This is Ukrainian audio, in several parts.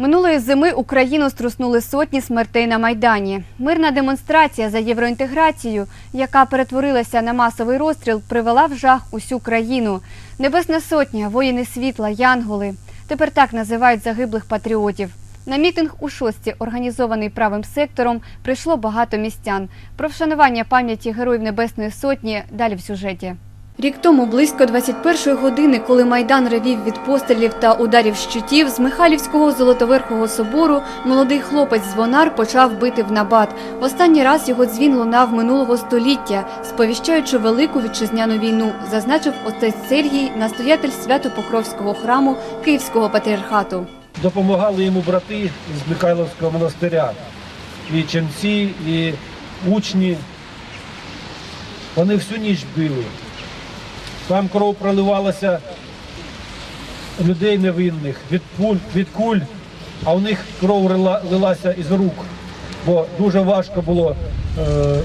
Минулої зими Україну струснули сотні смертей на Майдані. Мирна демонстрація за євроінтеграцію, яка перетворилася на масовий розстріл, привела в жах усю країну. Небесна сотня, воїни світла, янголи. Тепер так називають загиблих патріотів. На мітинг у шості, організований правим сектором, прийшло багато містян. Про вшанування пам'яті героїв Небесної Сотні далі в сюжеті. Рік тому, близько 21-ї години, коли Майдан ревів від пострілів та ударів щитів, з Михайлівського Золотоверхого собору молодий хлопець Звонар почав бити в набат. Останній раз його дзвін лунав минулого століття, сповіщаючи велику вітчизняну війну, зазначив отець Сергій, настоятель Свято-Покровського храму Київського патріархату. допомагали йому брати з Михайловського монастиря. І ченці, і учні. Вони всю ніч били. Там кров проливалася людей невинних від пуль, від куль, а у них кров лила- лилася із рук, бо дуже важко було е,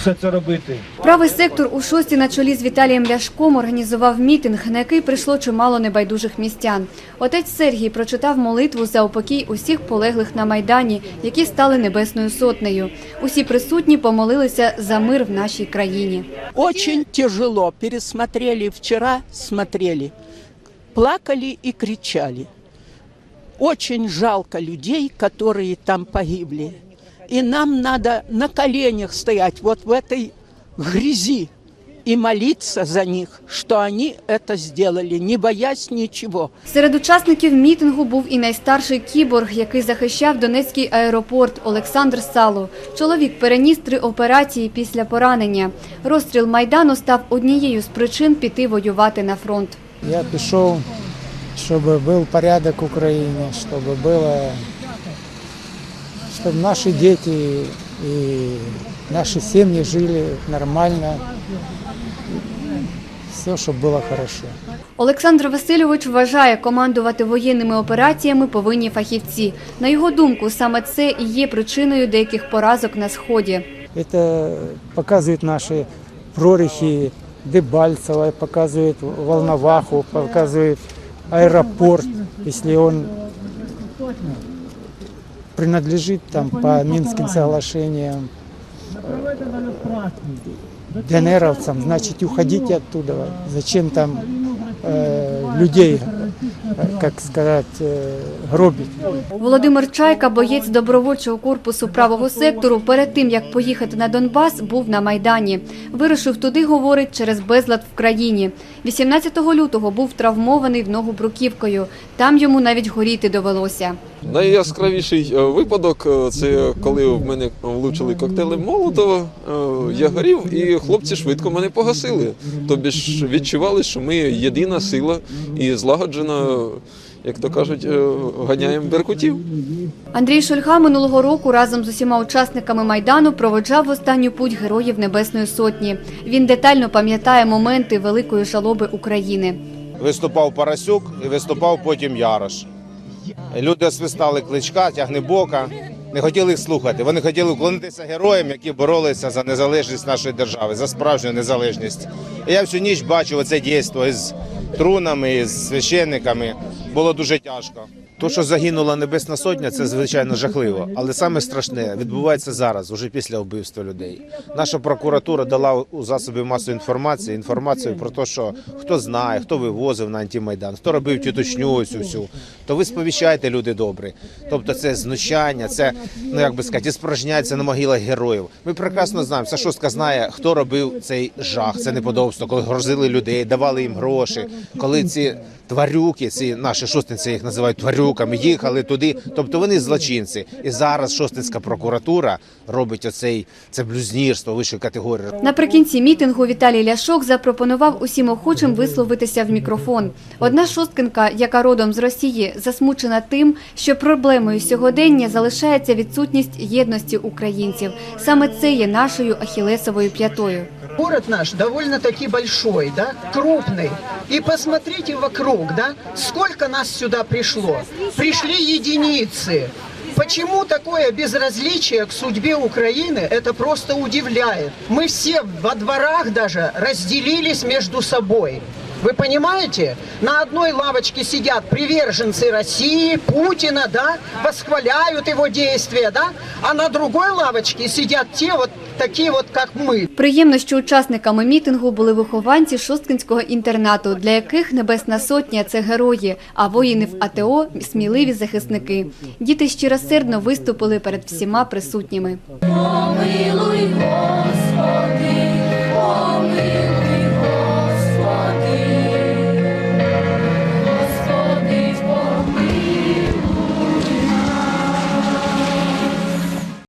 все це робити. Правий сектор у шості на чолі з Віталієм Ляшком організував мітинг, на який прийшло чимало небайдужих містян. Отець Сергій прочитав молитву за упокій усіх полеглих на Майдані, які стали небесною сотнею. Усі присутні помолилися за мир в нашій країні. Очень тяжело. Пересмотрели вчера, смотрели. Плакали и кричали. Очень жалко людей, которые там погибли. И нам надо на коленях стоять вот в этой грязи и молиться за них, что они это сделали, не боясь ничего. Серед учасників мітингу був і найстарший кіборг, який захищав Донецький аеропорт Олександр Сало. Чоловік переніс три операції після поранення. Розстріл Майдану став однією з причин піти воювати на фронт. Я пішов, щоб був порядок в Україні, щоб було, щоб наші діти і наші сім'ї жили нормально. Все, щоб було хорошо. Олександр Васильович вважає, командувати воєнними операціями повинні фахівці. На його думку, саме це і є причиною деяких поразок на сході. Это показывают наши прорехи Дебальцево, показывает Волноваху, показывает аэропорт, если он ну, принадлежит там по Минским соглашениям. ДНРовцам, значит уходите оттуда. Зачем там э, людей, как сказать, э, гробить? Володимир Чайка, боєць добровольчого корпусу правого сектору, перед тим як поїхати на Донбас, був на майдані. Вирушив туди, говорить, через безлад в країні. 18 лютого був травмований в ногу бруківкою. Там йому навіть горіти довелося. Найяскравіший е, випадок е, це коли в мене влучили коктейли Молотова. Е, Я горів, і хлопці швидко мене погасили. Тобі ж відчували, що ми єдина сила і злагоджено, як то кажуть, е, ганяємо беркутів. Андрій Шульга минулого року разом з усіма учасниками майдану проводжав в останню путь героїв Небесної Сотні. Він детально пам'ятає моменти великої жалоби України. Виступав Парасюк і виступав потім Ярош. Люди свистали кличка, тягнебока, не хотіли їх слухати. Вони хотіли вклонитися героям, які боролися за незалежність нашої держави, за справжню незалежність. І я всю ніч бачив оце дійство із трунами, з священниками. Було дуже тяжко. То, що загинула Небесна Сотня, це звичайно жахливо. Але саме страшне відбувається зараз, уже після вбивства людей. Наша прокуратура дала у засоби масової інформації інформацію про те, що хто знає, хто вивозив на антимайдан, хто робив тітушню цю всю. То ви сповіщайте, люди добрі. Тобто це знущання, це ну як би сказати, і на могилах героїв. Ми прекрасно знаємо, вся шостка знає, хто робив цей жах, це неподобство, коли грозили людей, давали їм гроші, коли ці. Тварюки, ці наші шостинці їх називають тварюками, їхали туди. Тобто вони злочинці. І зараз шостинська прокуратура робить оцей це блюзнірство вищої категорії. Наприкінці мітингу Віталій Ляшок запропонував усім охочим висловитися в мікрофон. Одна шосткинка, яка родом з Росії, засмучена тим, що проблемою сьогодення залишається відсутність єдності українців. Саме це є нашою ахілесовою п'ятою. Город наш довольно-таки большой, да, крупный. И посмотрите вокруг, да, сколько нас сюда пришло. Пришли единицы. Почему такое безразличие к судьбе Украины, это просто удивляет. Мы все во дворах даже разделились между собой. Вы понимаете? На одной лавочке сидят приверженцы России, Путина, да, восхваляют его действия, да, а на другой лавочке сидят те вот такие от як ми. Приємно, що учасниками мітингу були вихованці Шосткинського інтернату, для яких Небесна Сотня – це герої, а воїни в АТО – сміливі захисники. Діти щиросердно виступили перед всіма присутніми. Помилуй,